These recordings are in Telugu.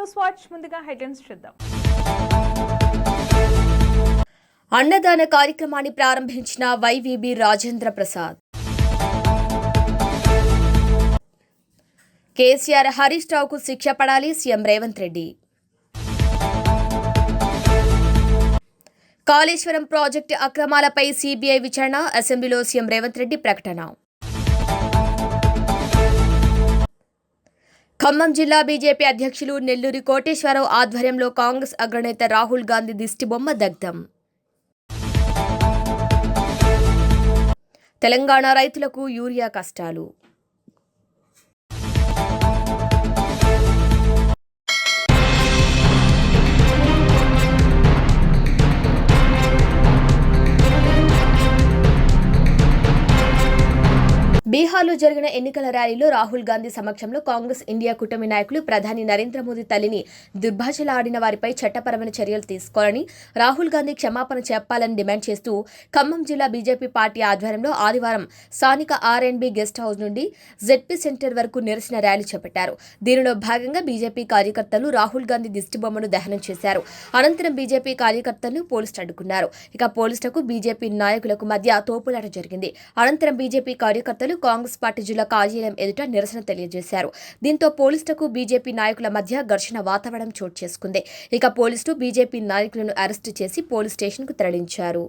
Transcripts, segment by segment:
న్యూస్ వాచ్ ముందుగా హెడ్లైన్స్ చూద్దాం. అన్నదాన కార్యక్రమాన్ని ప్రారంభించిన వైవీబీ రాజేంద్ర ప్రసాద్. కేసీఆర్ హరీష్ రావుకు శిక్ష పడాలి సీఎం రేవంత్ రెడ్డి. కాళేశ్వరం ప్రాజెక్టు అక్రమాలపై సీబీఐ విచారణ అసెంబ్లీలో సీఎం రేవంత్ రెడ్డి ప్రకటన. ఖమ్మం జిల్లా బీజేపీ అధ్యక్షులు నెల్లూరి కోటేశ్వరరావు ఆధ్వర్యంలో కాంగ్రెస్ అగ్రనేత రాహుల్ గాంధీ దిష్టిబొమ్మ దగ్ధం. తెలంగాణ రైతులకు యూరియా కష్టాలు. బీహార్లో జరిగిన ఎన్నికల ర్యాలీలో రాహుల్ గాంధీ సమక్షంలో కాంగ్రెస్ ఇండియా కూటమి నాయకులు ప్రధాని నరేంద్ర మోదీ తల్లిని దుర్భాషలాడిన వారిపై చట్టపరమైన చర్యలు తీసుకోవాలని రాహుల్ గాంధీ క్షమాపణ చెప్పాలని డిమాండ్ చేస్తూ ఖమ్మం జిల్లా బీజేపీ పార్టీ ఆధ్వర్యంలో ఆదివారం స్థానిక ఆర్ఎన్బి గెస్ట్ హౌస్ నుండి జెడ్పీ సెంటర్ వరకు నిరసన ర్యాలీ చేపట్టారు. దీనిలో భాగంగా బీజేపీ కార్యకర్తలు రాహుల్ గాంధీ దిష్టిబొమ్మను దహనం చేశారు. అనంతరం బీజేపీ కార్యకర్తలను పోలీసులు అడ్డుకున్నారు. ఇక పోలీసులకు బీజేపీ నాయకులకు మధ్య తోపులాట జరిగింది. అనంతరం బీజేపీ కార్యకర్తలు కాంగ్రెస్ పార్టీ జిల్లా కార్యాలయం ఎదుట నిరసన తెలియజేశారు. దీంతో పోలీసులకు బీజేపీ నాయకుల మధ్య ఘర్షణ వాతావరణం చోటు చేసుకుంది. ఇక పోలీసులు బీజేపీ నాయకులను అరెస్టు చేసి పోలీస్ స్టేషన్కు తరలించారు.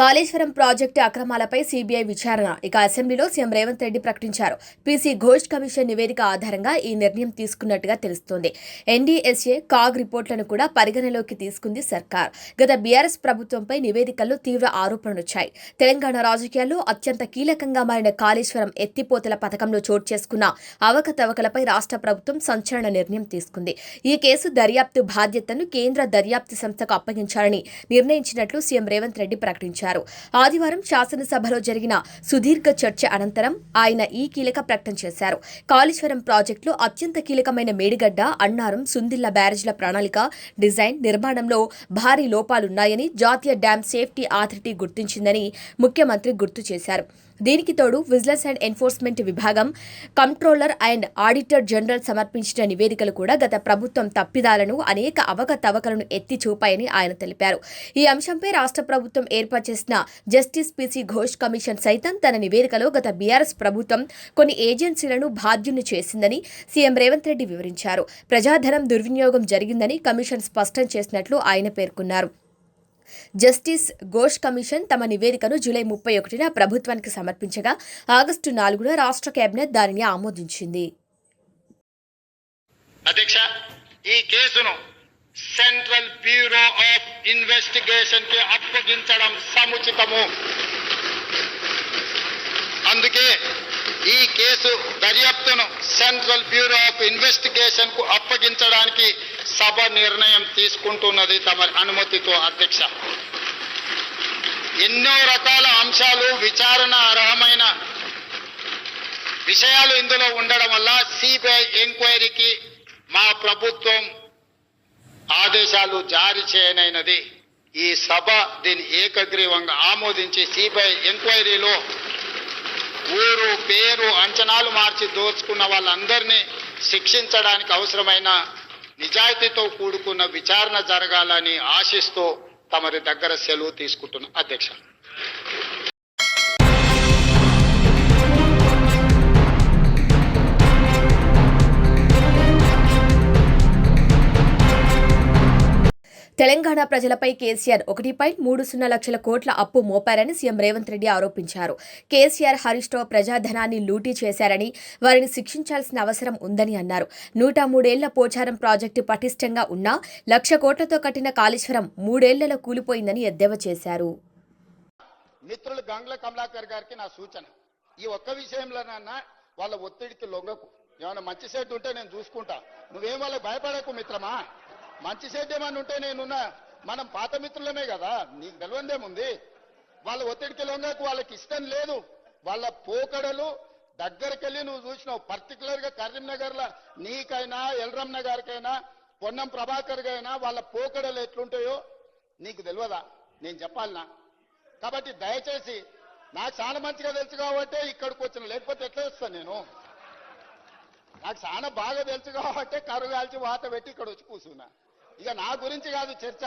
కాళేశ్వరం ప్రాజెక్టు అక్రమాలపై సీబీఐ విచారణ. ఇక అసెంబ్లీలో సీఎం రేవంత్ రెడ్డి ప్రకటించారు. పీసీ ఘోష్ కమిషన్ నివేదిక ఆధారంగా ఈ నిర్ణయం తీసుకున్నట్టుగా తెలుస్తోంది. ఎన్డీఎస్ఏ కాగ్ రిపోర్టులను కూడా పరిగణలోకి తీసుకుంది సర్కార్. గత బీఆర్ఎస్ ప్రభుత్వంపై నివేదికల్లో తీవ్ర ఆరోపణలు వచ్చాయి తెలంగాణ రాజకీయాల్లో అత్యంత కీలకంగా మారిన కాళేశ్వరం ఎత్తిపోతల పథకంలో చోటు చేసుకున్న అవకతవకలపై రాష్ట్ర ప్రభుత్వం సంచలన నిర్ణయం తీసుకుంది. ఈ కేసు దర్యాప్తు బాధ్యతను కేంద్ర దర్యాప్తు సంస్థకు అప్పగించాలని నిర్ణయించినట్లు సీఎం రేవంత్ రెడ్డి ప్రకటించారు. ఆదివారం శాసనసభలో జరిగిన సుదీర్ఘ చర్చ అనంతరం ఆయన ఈ కీలక ప్రకటన చేశారు. కాళేశ్వరం ప్రాజెక్టులో అత్యంత కీలకమైన మేడిగడ్డ అన్నారం సుందిల్ల బ్యారేజ్ల ప్రణాళిక డిజైన్ నిర్మాణంలో భారీ లోపాలున్నాయని జాతీయ డ్యాం సేఫ్టీ అథారిటీ గుర్తించిందని ముఖ్యమంత్రి గుర్తు చేశారు. దీనికి తోడు విజిలెన్స్ అండ్ ఎన్ఫోర్స్మెంట్ విభాగం కంట్రోలర్ అండ్ ఆడిటర్ జనరల్ సమర్పించిన నివేదికలు కూడా గత ప్రభుత్వం తప్పిదాలను అనేక అవకతవకలను ఎత్తి చూపాయని ఆయన తెలిపారు. ఈ అంశంపై రాష్ట్ర ప్రభుత్వం ఏర్పాటు చేసిన జస్టిస్ పిసి ఘోష్ కమిషన్ సైతం తన నివేదికలో గత బీఆర్ఎస్ ప్రభుత్వం కొన్ని ఏజెన్సీలను బాధ్యుని చేసిందని సీఎం రేవంత్ రెడ్డి వివరించారు. ప్రజాధనం దుర్వినియోగం జరిగిందని కమిషన్ స్పష్టం చేసినట్లు ఆయన పేర్కొన్నారు. జస్టిస్ ఘోష్ కమిషన్ తమ నివేదికను జూలై ముప్పై ఒకటిన ప్రభుత్వానికి సమర్పించగా ఆగస్టు నాలుగున రాష్ట్ర కేబినెట్ దానిని ఆమోదించింది. అధ్యక్ష ఈ కేసును సెంట్రల్ బ్యూరో ఆఫ్ ఇన్వెస్టిగేషన్కి అప్పగించడం సముచితము. అందుకే ఈ కేసు దర్యాప్తును సెంట్రల్ బ్యూరో ఆఫ్ ఇన్వెస్టిగేషన్కు అప్పగించడానికి సభ నిర్ణయం తీసుకుంటున్నది తమ అనుమతితో అధ్యక్ష. ఎన్నో రకాల అంశాలు విచారణ అర్హమైన విషయాలు ఇందులో ఉండడం వల్ల సిబిఐ ఎంక్వైరీకి మా ప్రభుత్వం ఆదేశాలు జారీ చేయనైనది. ఈ సభ దీన్ని ఏకగ్రీవంగా ఆమోదించి సిబిఐ ఎంక్వైరీలో ఊరు పేరు అంచనాలు మార్చి దోచుకున్న వాళ్ళందరినీ శిక్షించడానికి అవసరమైన నిజాయితీతో కూడుకున్న విచారణ జరగాలని ఆశిస్తూ తమరి దగ్గర సెలవు తీసుకుంటున్న అధ్యక్ష తెలంగాణ ప్రజలపై కేసీఆర్ ఒకటి పాయింట్ మూడు సున్నా లక్షల కోట్ల అప్పు మోపారని సీఎం రేవంత్ రెడ్డి ఆరోపించారు. కేసీఆర్ హరీష్ రావు ప్రజాధనాన్ని లూటీ చేశారని వారిని శిక్షించాల్సిన అవసరం ఉందని అన్నారు. నూట మూడేళ్ళ పోచారం ప్రాజెక్టు పటిష్టంగా ఉన్నా లక్ష కోట్లతో కట్టిన కాళేశ్వరం మూడేళ్ళలో కూలిపోయిందని ఎద్దేవా చేశారు. మిత్రులు గంగ్ల కమలాకర్ గారికి నా సూచన. ఈ ఒక్క విషయంలోనన్నా వాళ్ళ ఒత్తిడికి లొంగకు. ఏమైనా మంచి సెట్ ఉంటే నేను చూసుకుంటా. నువ్వేం వాళ్ళకి భయపడకు మిత్రమా? మంచి సేద్యం అని ఉంటే నేనున్నా మనం పాత మిత్రులమే కదా నీకు తెలియందేముంది? వాళ్ళ ఒత్తిడికి లొంగకు వాళ్ళకి ఇష్టం లేదు. వాళ్ళ పోకడలు దగ్గరకెళ్ళి నువ్వు చూసినావు. పర్టికులర్గా కరీంనగర్లో నీకైనా ఎల్రమ్ నగర్కైనా పొన్నం ప్రభాకర్ అయినా వాళ్ళ పోకడలు ఎట్లుంటాయో నీకు తెలియదా? నేను చెప్పాలనా? కాబట్టి దయచేసి నాకు చాలా మంచిగా తెలుసు కాబట్టి ఇక్కడికి వచ్చిన లేకపోతే ఎట్లా వస్తాను నేను? నాకు చాలా బాగా తెలుసు కాబట్టి కరువు కాల్చి వాత పెట్టి ఇక్కడ వచ్చి కూర్చున్నా. ఇక నా గురించి కాదు చర్చ.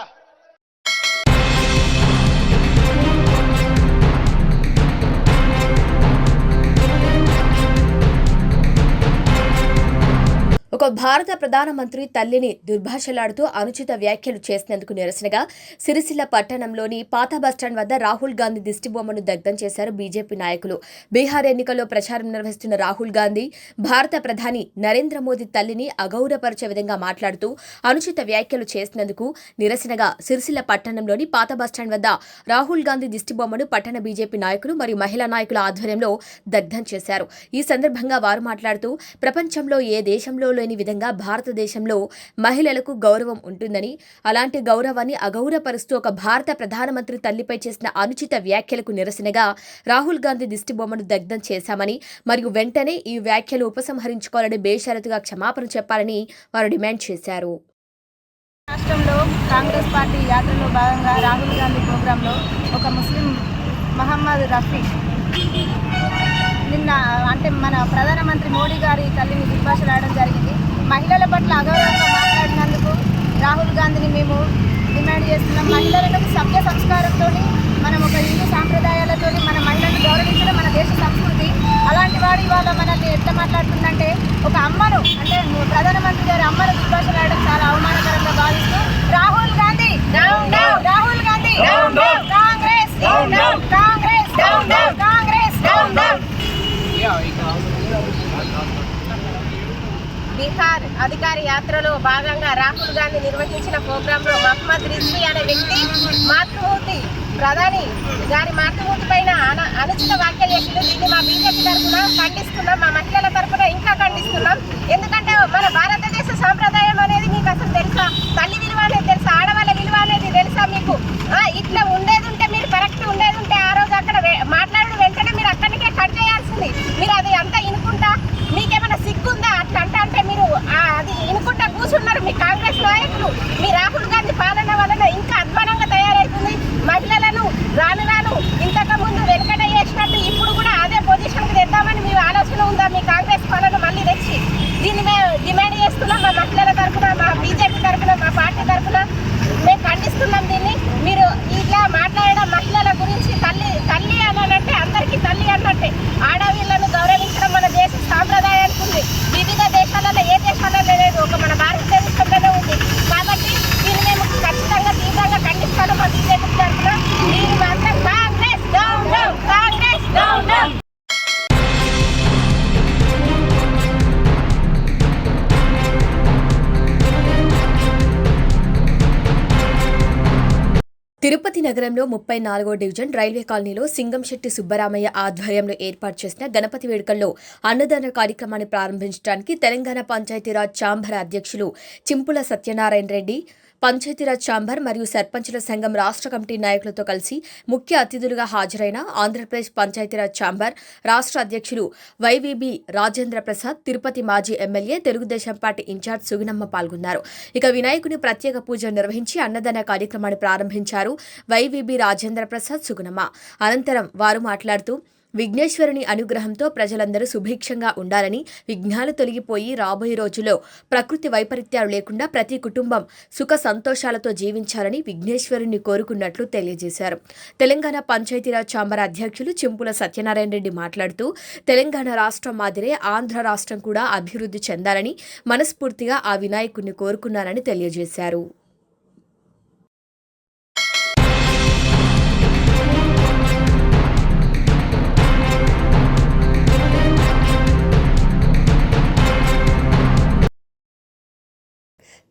ఒక భారత ప్రధానమంత్రి తల్లిని దుర్భాషలాడుతూ అనుచిత వ్యాఖ్యలు చేసినందుకు నిరసనగా సిరిసిల్ల పట్టణంలోని పాత బస్టాండ్ వద్ద రాహుల్ గాంధీ దిష్టిబొమ్మను దగ్ధం చేశారు బీజేపీ నాయకులు. బీహార్ ఎన్నికల్లో ప్రచారం నిర్వహిస్తున్న రాహుల్ గాంధీ భారత ప్రధాని నరేంద్ర మోదీ తల్లిని అగౌరవపరిచే విధంగా మాట్లాడుతూ అనుచిత వ్యాఖ్యలు చేసినందుకు నిరసనగా సిరిసిల్ల పట్టణంలోని పాత బస్టాండ్ వద్ద రాహుల్ గాంధీ దిష్టిబొమ్మను పట్టణ బీజేపీ నాయకులు మరియు మహిళా నాయకుల ఆధ్వర్యంలో దగ్ధం చేశారు. ఈ సందర్భంగా వారు మాట్లాడుతూ ప్రపంచంలో ఏ దేశంలో లేని విధంగా భారతదేశంలో మహిళలకు గౌరవం ఉంటుందని అలాంటి గౌరవాన్ని అగౌరవపరుస్తూ ఒక భారత ప్రధానమంత్రి తల్లిపై చేసిన అనుచిత వ్యాఖ్యలకు నిరసనగా రాహుల్ గాంధీ దిష్టిబొమ్మను దగ్ధం చేశామని మరియు వెంటనే ఈ వ్యాఖ్యలు ఉపసంహరించుకోవాలని బేషరతుగా క్షమాపణ చెప్పాలని వారు డిమాండ్ చేశారు. రాష్ట్రంలో కాంగ్రెస్ పార్టీ యాత్రలో భాగంగా రాహుల్ గాంధీ ప్రోగ్రాంలో ఒక ముస్లిం మహమ్మద్ రఫీ నిన్న అంటే మన ప్రధానమంత్రి మోడీ గారి తల్లిని దుర్భాషలాడడం జరిగింది. మహిళల పట్ల అగౌరవంగా మాట్లాడినందుకు రాహుల్ గాంధీని మేము డిమాండ్ చేస్తున్నాం. మహిళలను సభ్య సంస్కారంతో మనం ఒక హిందూ సాంప్రదాయాలతో మన మహిళలను గౌరవించడం మన దేశ సంస్కృతి. అలాంటి వాడు ఇవాళ మనల్ని ఎట్లా మాట్లాడుతుందంటే ఒక అమ్మను అంటే ప్రధానమంత్రి గారి అమ్మను దుర్భాషలాడడం చాలా అవమానకరంగా భావిస్తూ రాహుల్ గాంధీ రాహుల్ గాంధీ కాంగ్రెస్ అధికారి యాత్రలో భాగంగా రాహుల్ గాంధీ నిర్వహించిన ప్రోగ్రాంలో మహమ్మద్ రిజ్వీ అనే వ్యక్తి మాతృమూర్తి ప్రధాని గారి మాతృమూర్తి పైన అన- అనుచిత వ్యాఖ్యలు చేసిండు. దీన్ని మా బీజేపీ తరఫున ఖండిస్తున్నాం. మా మహిళల తరఫున ఇంకా ఖండిస్తున్నాం. నగరంలో ముప్పై నాలుగో డివిజన్ రైల్వే కాలనీలో సింగంశెట్టి సుబ్బరామయ్య ఆధ్వర్యంలో ఏర్పాటు చేసిన గణపతి వేడుకల్లో అన్నదాన కార్యక్రమాన్ని ప్రారంభించడానికి తెలంగాణ పంచాయతీరాజ్ ఛాంబర్ అధ్యక్షులు చింపుల సత్యనారాయణ రెడ్డి పంచాయతీరాజ్ ఛాంబర్ మరియు సర్పంచుల సంఘం రాష్ట్ర కమిటీ నాయకులతో కలిసి ముఖ్య అతిథులుగా హాజరైన ఆంధ్రప్రదేశ్ పంచాయతీరాజ్ ఛాంబర్ రాష్ట్ర అధ్యక్షులు వైవీబీ రాజేంద్ర ప్రసాద్ తిరుపతి మాజీ MLA Telugu Desam party in-charge Sugunamma పాల్గొన్నారు. ఇక వినాయకుని ప్రత్యేక పూజ నిర్వహించి అన్నదాన కార్యక్రమాన్ని ప్రారంభించారు వైవీబీ రాజేంద్ర ప్రసాద్ సుగుణమ్మ. అనంతరం వారు మాట్లాడుతూ విఘ్నేశ్వరుని అనుగ్రహంతో ప్రజలందరూ సుభిక్షంగా ఉండాలని విఘ్నాలు తొలగిపోయి రాబోయే రోజుల్లో ప్రకృతి వైపరీత్యాలు లేకుండా ప్రతి కుటుంబం సుఖ సంతోషాలతో జీవించాలని విఘ్నేశ్వరుని కోరుకున్నట్లు తెలియజేశారు. తెలంగాణ పంచాయతీరాజ్ ఛాంబర్ అధ్యక్షులు చింపుల సత్యనారాయణ రెడ్డి మాట్లాడుతూ తెలంగాణ రాష్ట్రం మాదిరే ఆంధ్ర రాష్ట్రం కూడా అభివృద్ధి చెందాలని మనస్ఫూర్తిగా ఆ వినాయకుడిని కోరుకున్నారని తెలియజేశారు.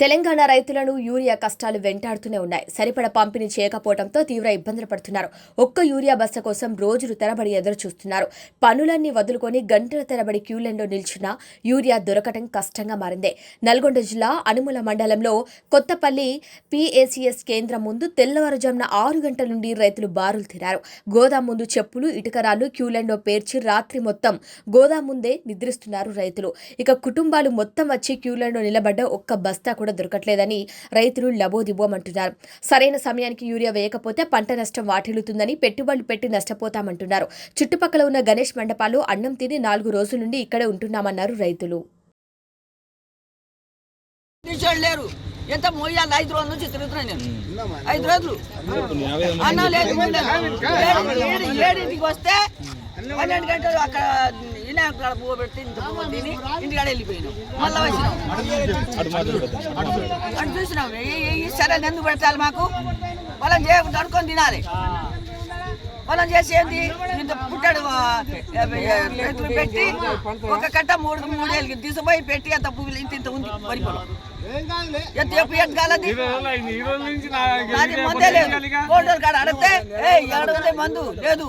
తెలంగాణ రైతులను యూరియా కష్టాలు వెంటాడుతూనే ఉన్నాయి. సరిపడ పంపిణీ చేయకపోవడంతో తీవ్ర ఇబ్బందులు పడుతున్నారు. ఒక్క యూరియా బస్సు కోసం రోజులు తరబడి ఎదురు చూస్తున్నారు పనులన్నీ వదులుకొని గంటల తరబడి క్యూలెండో నిల్చున్న యూరియా దొరకటం కష్టంగా మారింది. నల్గొండ జిల్లా అనుముల మండలంలో కొత్తపల్లి పిఏసిఎస్ కేంద్రం ముందు తెల్లవారుజామున ఆరు గంటల నుండి రైతులు బారులు తీరారు గోదాం ముందు చెప్పులు ఇటుకరాలు క్యూలెండో పేర్చి రాత్రి మొత్తం గోదాం ముందే నిద్రిస్తున్నారు రైతులు. ఇక కుటుంబాలు మొత్తం వచ్చి క్యూలెండో నిలబడ్డ ఒక్క బస్తా కూడా దొరకట్లేదని రైతులు లబోదిబోమంటున్నారు. సరైన సమయానికి యూరియా వేయకపోతే పంట నష్టం వాటిల్లుతుందని పెట్టుబడులు పెట్టి నష్టపోతామంటున్నారు. చుట్టుపక్కల ఉన్న గణేష్ మండపాలు అన్నం తిని నాలుగు రోజుల నుండి ఇక్కడే ఉంటున్నామన్నారు రైతులు. లేరు. ఎంత మోయాలి? ఐదు రోజుల నుంచి తిరుగుతున్నాను నేను. ఐదు రోజులు. అన్నం లేదు ఏడింటికి వస్తే పన్నెండు గంటలు అక్కడ వినాయకుడు కాడ పువ్వు పెడితే ఇంత పువ్వు తిని ఇంటికాడ వెళ్ళిపోయినాం. మళ్ళీ వచ్చినాం. అటు చూసినాం. ఈ- ఎందుకు పెట్టాలి మాకు. వాళ్ళని చేయకుండా అనుకొని తినాలి. వాళ్ళని చేసి ఏంది? ఇంత పుట్టాడు రైతులు పెట్టి ఒక కట్ట మూడు మూడేళ్ళకి తీసుకుపోయి పెట్టి అంత పువ్వులు ఇంత ఇంత ఉంది. వరిపొలం ఎంత ఎప్పుడు ఎంత కాలది? మందే లేదు కాడ అడిగితే ఏ ఏడు మందు లేదు.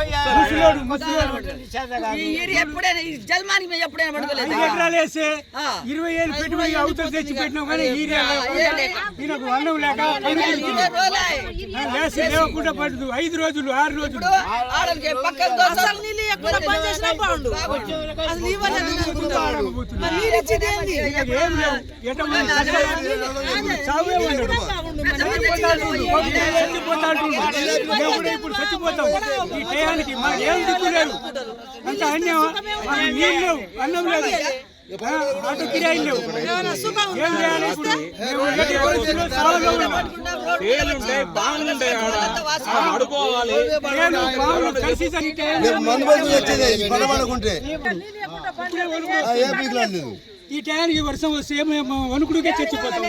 జల్మానికి మేము ఎప్పుడైనా పడుకోలేదు ఎకరాలేస్తే ఆ. ఇరవై ఏళ్ళు పెట్టుబడి తెచ్చి పెట్టినాం కానీ ఈయనకు అన్నం లేక లేవకుండా పడదు ఐదు రోజులు ఆరు రోజులు? చావే ఉండడు ఇప్పుడు చచ్చిపోతాం ఈ టయానికి ఏం దిక్కు లేదు అంత అన్యం మాకు నీళ్ళు లేవు అన్నం లేదు ఆటో కిరాయిలు ఏం చేయాలి కలిసి పడబడకుంటే ఏ ఈ టయానికి వర్షం వస్తే మేము వణుకుడికే చచ్చిపోతాం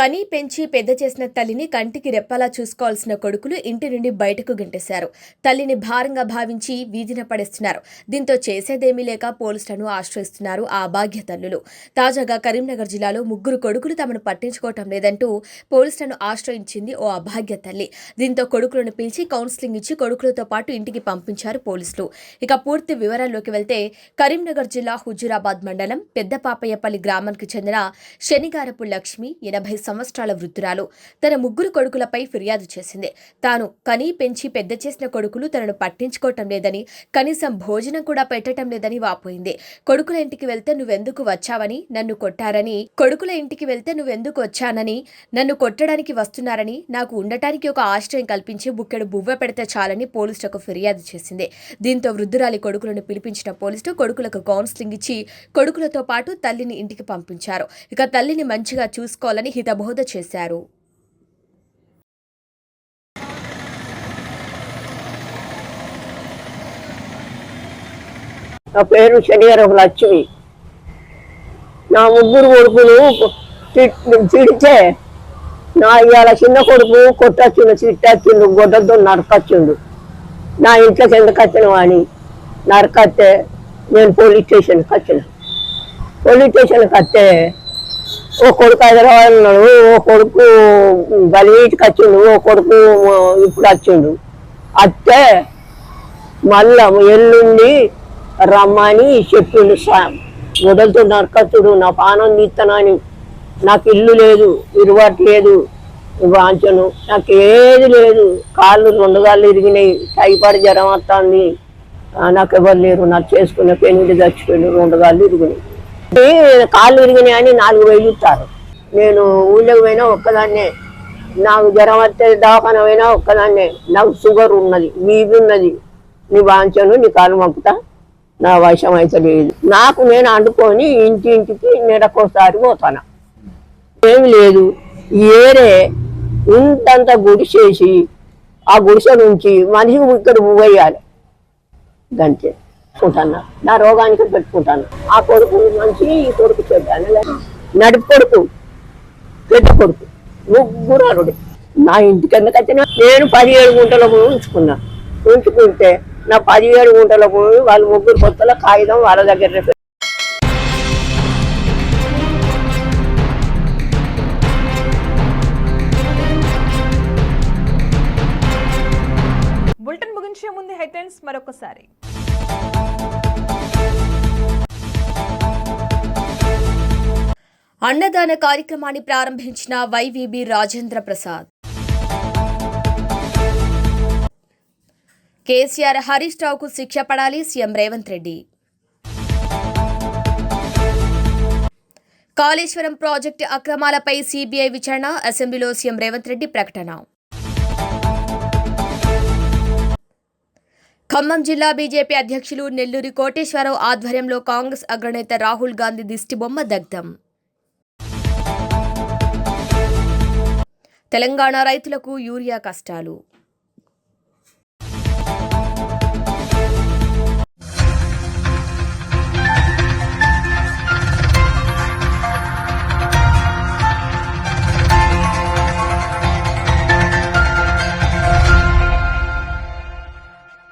కని పెంచి పెద్ద చేసిన తల్లిని కంటికి రెప్పలా చూసుకోవాల్సిన కొడుకులు ఇంటి నుండి బయటకు గెంటేశారు. తల్లిని భారంగా భావించి వీధిన పడేస్తున్నారు. దీంతో చేసేదేమీ లేక పోలీసులను ఆశ్రయిస్తున్నారు ఆ అభాగ్య తల్లులు. తాజాగా కరీంనగర్ జిల్లాలో ముగ్గురు కొడుకులు తమను పట్టించుకోవటం లేదంటూ పోలీసులను ఆశ్రయించింది ఓ అభాగ్య తల్లి. దీంతో కొడుకులను పిలిచి కౌన్సిలింగ్ ఇచ్చి కొడుకులతో పాటు ఇంటికి పంపించారు పోలీసులు. ఇక పూర్తి వివరాల్లోకి వెళ్తే కరీంనగర్ జిల్లా హుజురాబాద్ మండలం పెద్ద పాపయ్యపల్లి గ్రామానికి చెందిన శనిగారపు లక్ష్మి ఎనభై సంవత్సరాల వృద్ధురాలు. తన ముగ్గురు కొడుకులపై ఫిర్యాదు చేసింది. తాను కనీ పెంచి పెద్ద చేసిన కొడుకులు తనను పట్టించుకోవటం లేదని కనీసం భోజనం కూడా పెట్టడం లేదని వాపోయింది. కొడుకుల ఇంటికి వెళ్తే నువ్వెందుకు వచ్చావని నన్ను కొట్టారని కొడుకుల ఇంటికి వెళ్తే నువ్వెందుకు వచ్చానని నన్ను కొట్టడానికి వస్తున్నారని నాకు ఉండటానికి ఒక ఆశ్రయం కల్పించి బుక్కెడు బువ్వ పెడితే చాలని పోలీసులకు ఫిర్యాదు చేసింది. దీంతో వృద్ధురాలి కొడుకులను పిలిపించిన పోలీసులు కొడుకులకు కౌన్సిలింగ్ ఇచ్చి కొడుకులతో పాటు తల్లిని ఇంటికి పంపించారు. ఇక తల్లిని మంచిగా చూసుకోవాలని హితబోధ చేశారు. నా పేరు శనివారం లక్ష్మి. నా ముగ్గురు కొడుకులు తి- తిడితే నా ఇవాళ చిన్న కొడుకు కొట్టచ్చిండు తిట్టచ్చిండు గొడ్డతో నరకచ్చిండు. నా ఇంట్లోకి ఎందుకు వచ్చిన వాణి నరకత్తే నేను పోలీస్ స్టేషన్కి వచ్చిన. పోలీస్ స్టేషన్కి వస్తే ఓ కొడుకు హైదరాబాద్ ఉన్నాడు ఓ కొడుకు గలీటికి వచ్చిండు ఓ కొడుకు ఇప్పుడు వచ్చిండు. అత్తే మళ్ళా ఎల్లుండి రమ్మని చెప్పిండు సాయం వదలుతూ నరకతుడు నా పానం తీస్తానని నాకు ఇల్లు లేదు ఇరువాటు లేదు వాంచను. నాకు ఏది లేదు కాళ్ళు రెండు కాళ్ళు ఇరిగినాయి టైఫాయిడ్ జ్వరం వస్తుంది. నాకు ఎవరు లేరు నాకు చేసుకునే పెళ్ళి చచ్చిపోయిండు రెండు కాళ్ళు ఇరిగినాయి. కాళ్ళు విరిగినాయి అని నాలుగు వేలు ఇస్తారు. నేను ఊళ్ళోకి పోయినా ఒక్కదాన్నే. నాకు జ్వరం వస్తే దవాఖాన పోయినా ఒక్కదాన్నే. నాకు షుగర్ ఉన్నది బీపీ ఉన్నది. నీ వాంచను నీ కాలు పంపుతా నా వశం అయితే లేదు. నాకు నేను అండుకొని ఇంటి ఇంటికి నెలకోసారి పోతాను. ఏమి లేదు. ఏరే ఇంతంత గుడిసేసి ఆ గుడిసె నుంచి మనిషి ఇక్కడ పోయాలి. గంతే. పెట్టుకుంటాను. నా రోగానికి పెట్టుకుంటాను. ఆ కొడుకు మంచి ఈ కొడుకు చెడ్డాను నడుపు కొడుకు పెద్ద కొడుకు ముగ్గురు అరుడు నా ఇంటికి ఎందుకంటే నేను పదిహేడు గుంటల భూమి ఉంచుకున్నా. ఉంచుకుంటే నా పదిహేడు గుంటల భూమి వాళ్ళు ముగ్గురు కొత్తల కాగితం వాళ్ళ దగ్గర బులెటిన్ ముగించే ముందు హెడ్లైన్స్ మరొకసారి. అన్నదాన కార్యక్రమాన్ని ప్రారంభించిన వైవీబీ రాజేంద్ర ప్రసాద్. కేసీఆర్ హరీష్ రావుకు శిక్ష పడాలి సీఎం రేవంత్ రెడ్డి. కాళేశ్వరం ప్రాజెక్టు అక్రమాలపై సీబీఐ విచారణ అసెంబ్లీలో సీఎం రేవంత్ రెడ్డి ప్రకటన. ఖమ్మం జిల్లా బీజేపీ అధ్యక్షులు నెల్లూరి కోటేశ్వరరావు ఆధ్వర్యంలో కాంగ్రెస్ అగ్రనేత రాహుల్ గాంధీ దిష్టిబొమ్మ దగ్ధం. తెలంగాణ రైతులకు యూరియా కష్టాలు.